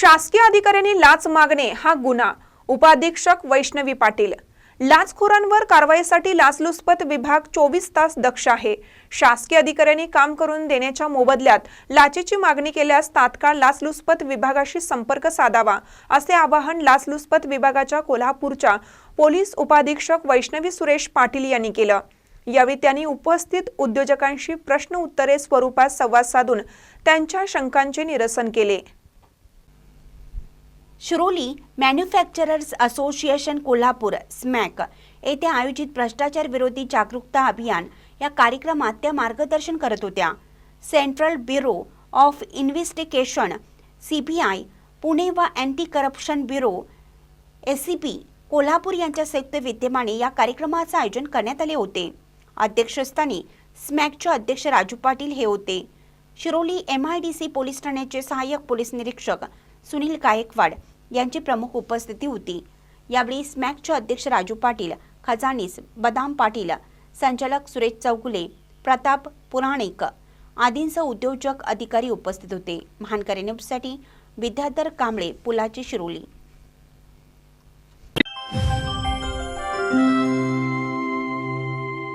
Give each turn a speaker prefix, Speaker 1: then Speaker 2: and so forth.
Speaker 1: शासकीय अधिकाऱ्यांनी लाच मागणे हा गुन्हा. उपाधीक्षक वैष्णवी पाटील. लाचखोरांवर कारवाईसाठी लाचलुचपत विभाग चोवीस तास दक्ष आहे. शासकीय अधिकाऱ्यांनी काम करून देण्याच्या मोबदल्यात लाचेची मागणी केल्यास तात्काळ लाचलुचपत विभागाशी संपर्क साधावा असे आवाहन लाचलुचपत विभागाच्या कोल्हापूरच्या पोलीस उपाधीक्षक वैष्णवी सुरेश पाटील यांनी केलं. यावेळी त्यांनी उपस्थित उद्योजकांशी प्रश्न उत्तरे स्वरूपात संवाद साधून त्यांच्या शंकांचे निरसन केले.
Speaker 2: Shiroli manufacturers association Kolhapur SMAC. येथे आयोजित भ्रष्टाचार विरोधी जागरूकता अभियान या कार्यक्रमात त्या मार्गदर्शन करत होत्या. सेंट्रल ब्युरो ऑफ इन्व्हेस्टिगेशन आय पुणे व anti corruption bureau A C P Kolhapur यांच्या संयुक्त विद्यमाने या कार्यक्रमाचे आयोजन करण्यात आले होते. अध्यक्षस्थानी स्मॅकचे अध्यक्ष राजू पाटील हे होते. Shiroli M I D C police ठाण्याचे सहाय्यक पोलीस निरीक्षक सुनील गायकवाड यांची प्रमुख उपस्थिती होती. यावेळी स्मॅकचे अध्यक्ष राजू पाटील खजानीस बदाम पाटील संचालक सुरेश चौगुले प्रताप पुराणिक आदींसह उद्योजक अधिकारी उपस्थित होते. महानकरी न्यूजसाठी विद्याधर कांबळे पुलाची शिरोली.